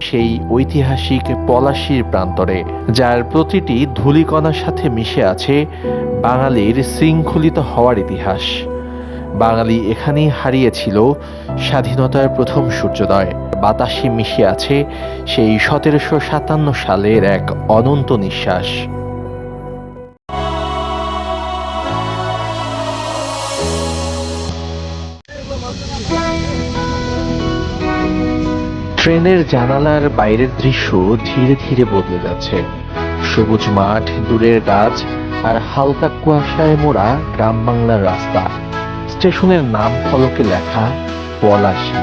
সেই ঐতিহাসিক পলাশির প্রান্তরে, যার প্রতিটি ধূলিকণার সাথে মিশে আছে বাঙালির শৃঙ্খলিত হওয়ার ইতিহাস। বাঙালি এখানেই হারিয়েছিল স্বাধীনতার প্রথম সূর্যোদয়। বাতাসে মিশে আছে সেই সতেরোশো সাতান্ন সালের এক অনন্ত নিঃশ্বাস। ট্রেনের জানালার বাইরের দৃশ্য ধীরে ধীরে বদলে যাচ্ছে। সবুজ মাঠ, দূরের গাছ আর হালকা কুয়াশায় মোড়া গ্রাম বাংলার রাস্তা। স্টেশনের নাম ফলকে লেখা পলাশি।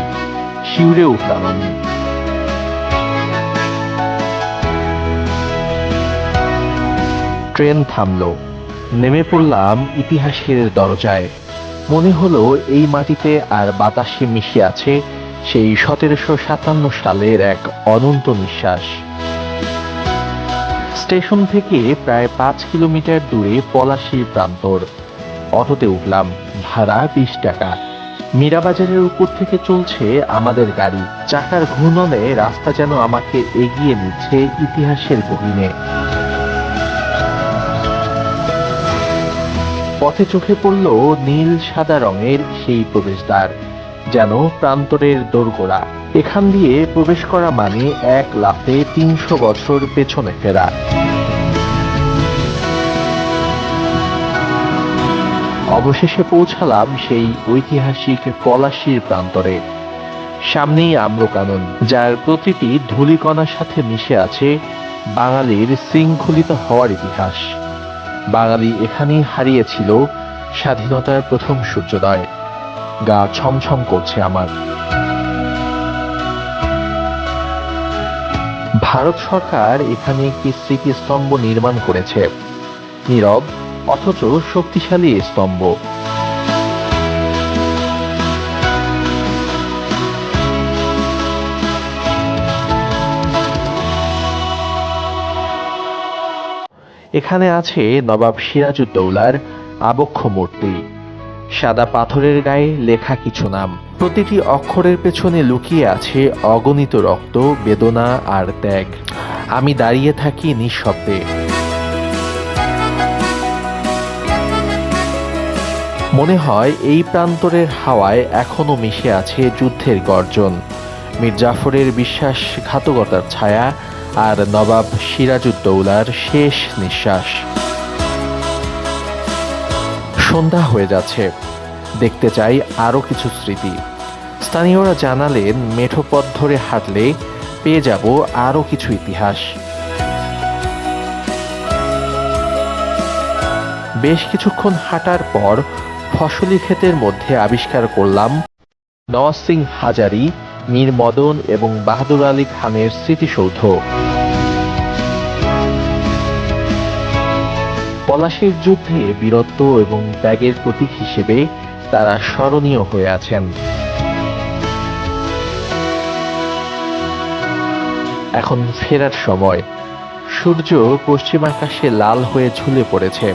শিউরে উঠলাম আমি। ট্রেন থামলো। নেমে পড়লাম ইতিহাসের দরজায়। মনে হলো এই মাটিতে আর বাতাসে মিশে আছে সেই সতেরোশো সাতান্ন সালের এক অনন্ত নিঃশ্বাস। স্টেশন থেকে প্রায় পাঁচ কিলোমিটার দূরে পলাশির প্রান্তর। অটোতে উঠলাম, ভাড়া বিশ টাকা। মীরাবাজারের উপর থেকে চলছে আমাদের গাড়ি। চাকার ঘূর্ণনে রাস্তা যেন আমাকে এগিয়ে নিচ্ছে ইতিহাসের গহীনে। পথে চোখে পড়ল নীল সাদা রঙের সেই প্রবেশদ্বার। যেন প্রান্তরের দোরগোড়া। এখান দিয়ে প্রবেশ করা মানে এক লাফে তিনশো বছর পেছনে ফেরা। অবশেষে পৌঁছালাম সেই ঐতিহাসিক পলাশির প্রান্তরে। সামনেই আম্রকানন, যার প্রতিটি ধূলিকণার সাথে মিশে আছে বাঙালির শৃঙ্খলিত হওয়ার ইতিহাস। বাঙালি এখানেই হারিয়েছিল স্বাধীনতার প্রথম সূর্যোদয়। গা ছমছম করছে আমার। ভারত সরকার এখানে একটি স্মৃতিস্তম্ভ নির্মাণ করেছে। নীরব, অথচ শক্তিশালী স্তম্ভ। এখানে আছে নবাব সিরাজউদ্দৌলার আবক্ষ মূর্তি। সাদা পাথরের গায়ে লেখা কিছু নাম। প্রতিটি অক্ষরের পেছনে লুকিয়ে আছে অগণিত রক্ত, বেদনা আর ত্যাগ। আমি দাঁড়িয়ে থাকি নিঃশব্দে। মনে হয় এই প্রান্তরের হাওয়ায় এখনও মিশে আছে যুদ্ধের গর্জন। মীর জাফরের বিশ্বাসঘাতকতার ছায়া আর নবাব সিরাজউদ্দৌলার শেষ নিঃশ্বাস। সন্ধ্যা হয়ে যাচ্ছে। দেখতে চাই আরও কিছু স্মৃতি। স্থানীয়রা জানালেন, মেঠো পথ ধরে হাঁটলে পেয়ে যাব আরও কিছু ইতিহাস। বেশ কিছুক্ষণ হাঁটার পর ফসলি ক্ষেতের মধ্যে আবিষ্কার করলাম নওয়াজ সিং হাজারি, মীর মদন এবং বাহাদুর আলী খানের স্মৃতিসৌধ। পলাশির যুদ্ধে বীরত্ব এবং ত্যাগের প্রতীক হিসেবে তারা স্মরণীয় হয়ে আছেন। এখন ফেরার সময়। সূর্য পশ্চিম আকাশে লাল হয়ে ঝুলে পড়েছে।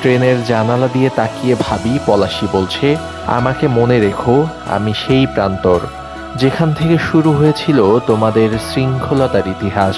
ট্রেনের জানালা দিয়ে তাকিয়ে ভাবি, পলাশি বলছে, আমাকে মনে রেখো, আমি সেই প্রান্তর। যেখান থেকে শুরু হয়েছিল তোমাদের শৃঙ্খলতার ইতিহাস।